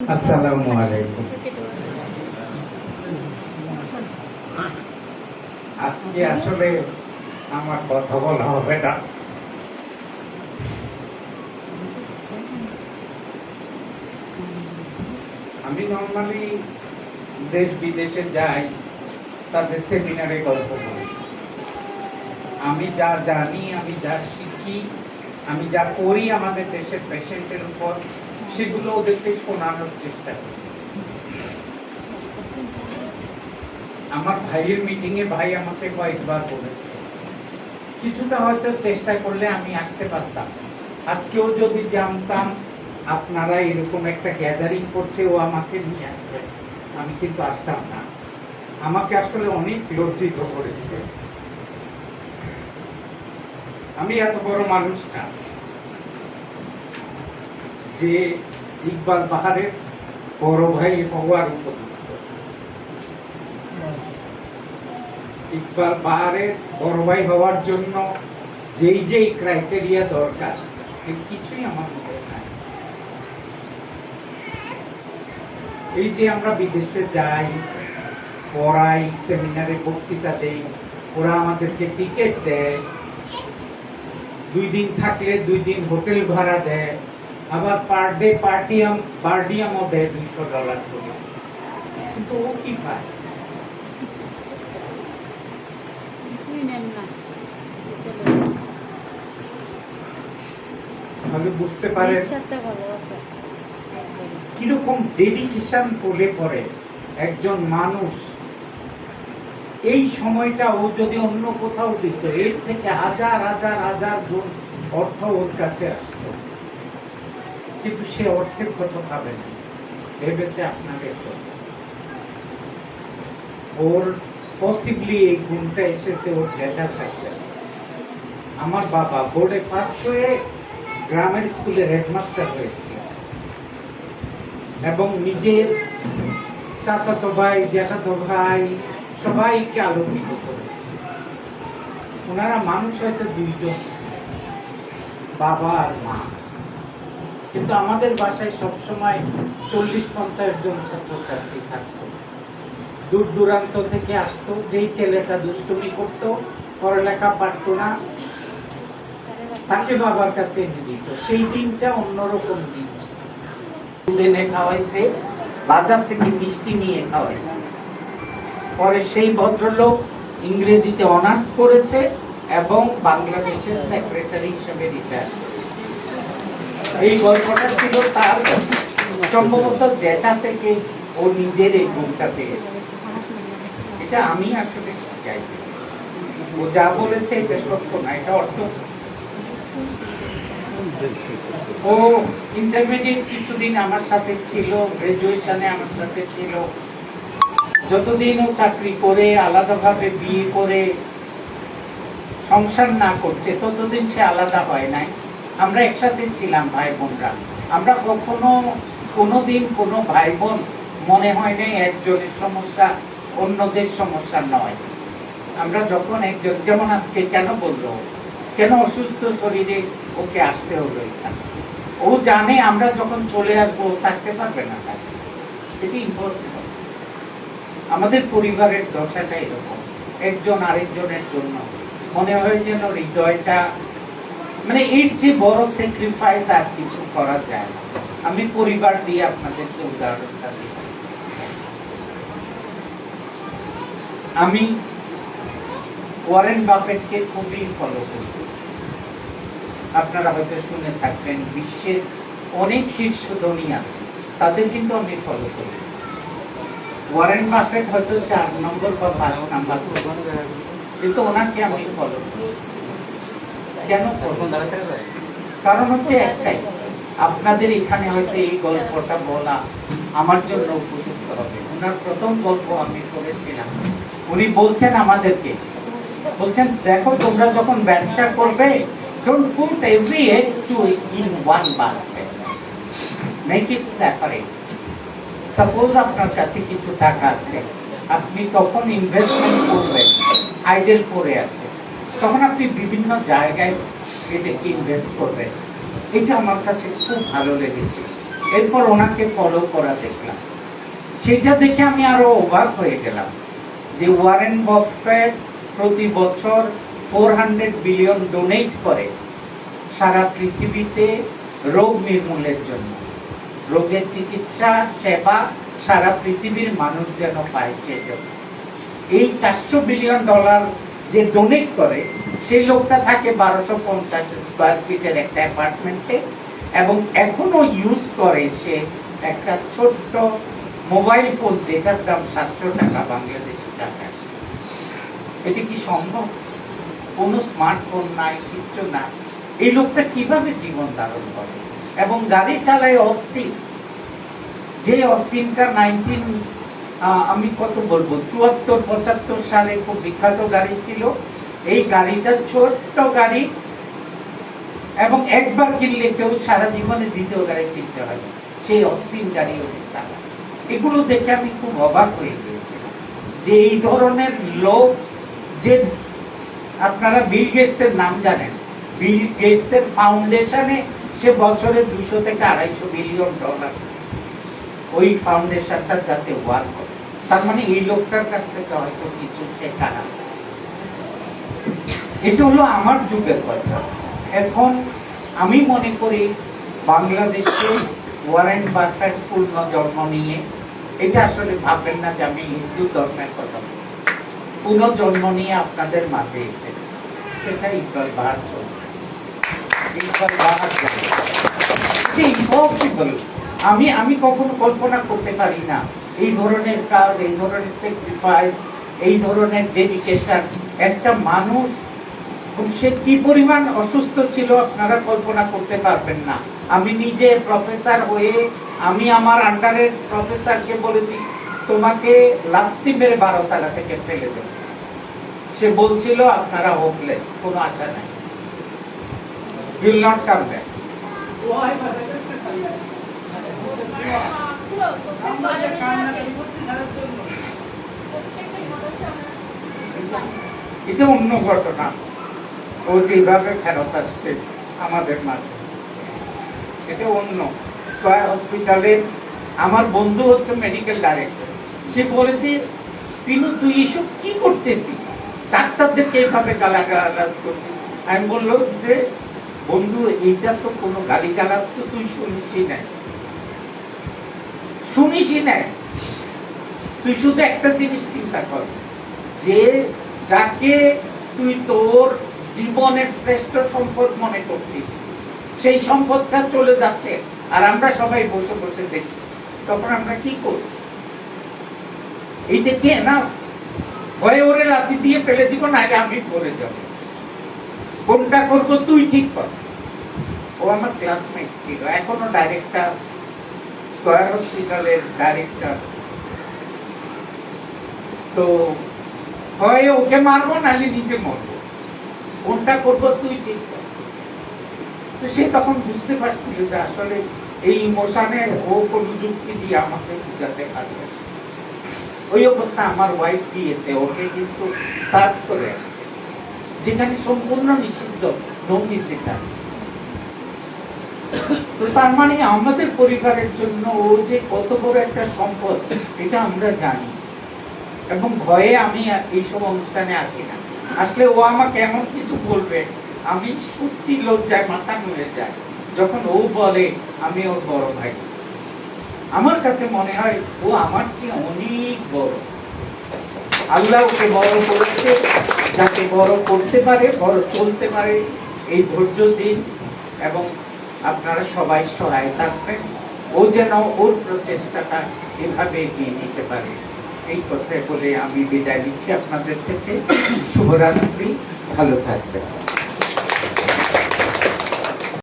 আসসালামু আলাইকুম। আজকে আসলে আমার কথা বলা হবে না। আমি নর্মালি দেশ বিদেশে যাই, তাদের সেমিনারে গল্প করি। আমি যা জানি, আমি যা শিখি, আমি যা করি আমাদের দেশের পেশেন্টের উপর সেগুলো ওদেরকে শোনানোর চেষ্টা করি। আমার ভাইয়ের মিটিং এ ভাই আমাকে কয়েকবার বলেছে। কিছুটা হয়তো চেষ্টা করলে আমি আসতে পারতাম। আজকেও যদি জানতাম, আপনারা এরকম একটা গ্যাদারিং করছে, ও আমাকে নিয়ে আসবে। আমি কিন্তু আসতাম না। আমাকে আসলে অনেক লজ্জিত করেছে। আমি এত বড় মানুষ না। যে ইকবাল পাহাড়ের বড় ভাই হওয়ার উপযুক্ত ইকবাল পাহাড়ের বড় ভাই হওয়ার জন্য যেই যেই ক্রাইটেরিয়া দরকার কিছুই আমার মধ্যে নাই। এই যে আমরা বিদেশে যাই, পড়াই সেমিনারে বক্তৃতা দেই, ওরা আমাদেরকে টিকিট দেয়, দুই দিন থাকলে দুই দিন হোটেল ভাড়া দেয় আবার পার ডে পার্টিয়াম পার্ডিয়ামও দেয় দুইশো ডলার করে। কিন্তু ও কি পায়? বুঝতে একবারে। কীরকম ডেডিকেশন বলে পড়ে একজন মানুষ। এই সময়টা ও যদি অন্য কোথাও দিত এর থেকে হাজার হাজার হাজার অর্থ ওর কাছে আসতো। কিন্তু সে অর্থের কত পাবে না। ভেবেছে আপনাকে ওর পসিবলি এই গুণটা এসেছে, ওর জেঠা থাকতে আমার বাবা বোর্ডে ফার্স্ট হয়ে গ্রামের স্কুলের হেডমাস্টার হয়েছিল এবং নিজের চাচাতো ভাই, জ্যাঠাতো ভাই সবাইকে আলোকিত করেছে। ওনারা মানুষ হয়তো দুইজন বাবা আর মা। কিন্তু আমাদের বাসায় সবসময় চল্লিশ, পঞ্চাশ জন ছাত্রছাত্রী থাকতো। দূর দূরান্ত থেকে আসতো, যেই ছেলেটা দুষ্টুমি করতো, পড়ালেখা পারতো না, তাকে বাবার কাছে এনে দিত। সেই দিনটা অন্যরকম দিন এনে খাওয়াইছে, বাজার থেকে মিষ্টি নিয়ে খাওয়াইছে। পরে সেই ভদ্রলোক ইংরেজিতে অনার্স করেছে এবং বাংলাদেশের সেক্রেটারি হিসেবে রিটায়ার এই গল্পটা ছিল তার সম্ভবত জেঠা থেকে ও নিজের এই গুণটা পেয়েছে। এটা আমি আসলে ও যা বলেছে, এটা সত্য না, এটা অর্থ। ও ইন্টারমিডিয়েট কিছুদিন আমার সাথে ছিল গ্রাজুয়েশনে আমার সাথে ছিল। যতদিন ও চাকরি করে, আলাদাভাবে বিয়ে করে, সংসার না করছে, ততদিন সে আলাদা হয় নাই। আমরা একসাথে ছিলাম ভাই বোনরা আমরা কখনো কোনোদিন কোনো ভাই বোন মনে হয় নাই একজনের সমস্যা অন্যদের সমস্যা নয়। আমরা যখন একজন, যেমন আজকে কেন বলল? কেন অসুস্থ শরীরে ওকে আসতে হলো এখানে? ও জানে আমরা যখন চলে আসব থাকতে পারবে না কাছে এটি ইম্পসিবল আমাদের পরিবারের দশাটা এরকম। একজন আরেকজনের জন্য মনে হয় যেন হৃদয়টা মানে এর যে বড় স্যাক্রিফাইস আর কিছু করা যায় আমি পরিবার দিয়ে আপনাদেরকে উদাহরণটা দিই। আমি ওয়ারেন বাফেটকে খুবই ফলো করি। আপনারা হয়তো শুনে থাকবেন, বিশ্বের অনেক শীর্ষ ধনী আছে, তাদের কিন্তু আমি ফলো করি। ওয়ারেন বাফেট হয়তো চার নম্বর বা পাঁচ নাম্বার। কিন্তু ওনাকে আমি ফলো করি। কেন? কারণ হচ্ছে একটাই, আপনাদের এখানে হয়তো এই গল্পটা বলা আমার জন্য উপযুক্ত হবে। ওনার প্রথম গল্প আমি করেছিলাম উনি বলছেন আমাদেরকে, বলছেন, দেখো, তোমরা যখন ব্যবসা করবে, don't put every egg to in one basket. Make it separate. Suppose আপনার কাছে কিছু টাকা আছে, আপনি তখন ইনভেস্টমেন্ট করবেন আইডেল করে আছে তখন আপনি বিভিন্ন জায়গায় এটাকে ইনভেস্ট করবেন। এটা আমার কাছে খুব ভালো লেগেছে। এরপর ওনাকে ফলো করা দেখলাম। সেটা দেখে আমি আরও অবাক হয়ে গেলাম যে ওয়ারেন বফেট প্রতি বছর ফোর হান্ড্রেড বিলিয়ন ডোনেট করে সারা পৃথিবীতে রোগ নির্মূলের জন্য। রোগের চিকিৎসা, সেবা সারা পৃথিবীর মানুষ যেন পায় সেজন্য। এই চারশো বিলিয়ন ডলার যে ডোনেট করে, সেই লোকটা থাকে বারোশো পঞ্চাশ স্কোয়ার ফিটের একটা অ্যাপার্টমেন্টে এবং এখনও ইউজ করে সে একটা ছোট্ট মোবাইল ফোন যেটার দাম সাতশো টাকা বাংলাদেশি টাকা। এটি কি সম্ভব? কোনো স্মার্টফোন নাই, কিচ্ছু নাই এই লোকটা কীভাবে জীবন ধারণ করে? এবং গাড়ি চালায় অস্থির। যে অস্টিনটা নাইনটিন আমি কত বলব? চুয়াত্তর, পঁচাত্তর সালে খুব বিখ্যাত গাড়ি ছিল। এই গাড়িটা ছোট্ট গাড়ি এবং একবার কিনলে কেউ সারা জীবনে দ্বিতীয় গাড়ি কিনতে হয়। সেই অস্টিন গাড়ি ওদের চালায় এগুলো দেখে আমি খুব অবাক হয়ে গিয়েছিলাম যে এই ধরনের লোক যে আপনারা বিল গেটসের নাম জানেন। বিল গেটসের ফাউন্ডেশনে সে বছরে দুশো থেকে আড়াইশো বিলিয়ন ডলার ওই ফাউন্ডেশনটা যাতে ওয়ার্ক করে। তার মানে এই লোকটার কাছ থেকে হয়তো কিছু শেখার আছে এটা হলো আমার যুগের কথা। এখন আমি মনে করি বাংলাদেশে ওয়ারেন বাফেট পূর্ণ জন্ম নিয়ে, এটা আসলে ভাববেন না যে আমি হিন্দু ধর্মের কথা পুনর্জন্ম নিয়ে আপনাদের মাঝে এসেছে। সেটা ইকবাল বাহার চলছে। ইকবাল বাহার ইম্পসিবল আমি আমি কখনো কল্পনা করতে পারি না। এই ধরনের কাজ, এই ধরনের স্যাক্রিফাইস এই ধরনের ডেডিকেশন একটা মানুষ সে কি পরিমাণ অসুস্থ ছিল আপনারা কল্পনা করতে পারবেন না। আমি নিজে প্রফেসর হয়ে, আমি আমার আন্ডারের প্রফেসরকে বলেছি, তোমাকে লাত্তি মেরে বারো তালা থেকে ফেলে দেব সে বলছিল, আপনারা হোপলেস কোনো আশা নাই। উইল নট কাম ব্যাক এটা অন্য ঘটনা। ও যেভাবে ফেরত আসছে আমাদের মাঝে। এটা অন্য। স্কয়ার হসপিটালে আমার বন্ধু হচ্ছে মেডিকেল ডাইরেক্টর সে বলেছে পিনু, তুই এসব কি করতেছিস? ডাক্তারদেরকে এইভাবে গালাগালাজ করছিস? আমি বলল যে, বন্ধু, এইটা তো কোনো গালি গালাজ তো তুই শুনছি না। শুনিসই তুই শুধু একটা জিনিস চিন্তা কর, যে যাকে তুই তোর জীবনের শ্রেষ্ঠ সম্পদ মনে করছিস, সেই সম্পদটা চলে যাচ্ছে আর আমরা সবাই বসে বসে দেখছি। তখন আমরা কি করব? এইটা কে না? ভয়ে ওরে লাঠি দিয়ে ফেলে দিব না আগে আমি পড়ে যাব। কোনটা করব তুই ঠিক কর। ও আমার ক্লাসমেট ছিল, এখনও ডাইরেক্টর স্কয়ার হসপিটালের ডাইরেক্টর তো হয় ওকে মারবো, নাহলে নিজে মরবো। কোনটা করব তুই ঠিক তো সে তখন বুঝতে পারছিল যে আসলে এই ইমোশনে ও কোনো যুক্তি দিয়ে আমাকে বুঝাতে পারবে ওই অবস্থা আমার ওয়াইফ দিয়েছে, ওকে কিন্তু সার্ভ করে আসছে। যেখানে সম্পূর্ণ নিষিদ্ধ নোম নিষিদ্ধ তো তার মানে আমাদের পরিবারের জন্য ও যে কত বড় একটা সম্পদ, এটা আমরা জানি। এবং ভয়ে আমি এইসব অনুষ্ঠানে আসি না। আসলে ও আমাকে এমন কিছু বলবে, আমি সত্যি লজ্জায় মাথা নুয়ে যায় যখন ও বলে, আমি ওর বড় ভাই। আমার কাছে মনে হয় ও আমার চেয়ে অনেক বড়। আল্লাহ ওকে বড় করেছে যাতে বড় করতে পারে, বড় চলতে পারে, এই ধৈর্য দিন এবং আপনারা সবাই সহায় থাকবেন। ও যেন ওর প্রচেষ্টাটা এভাবে এগিয়ে নিতে পারে। এই কথায় বলে আমি বিদায় নিচ্ছি আপনাদের থেকে। শুভরাত্রি। ভালো থাকবেন।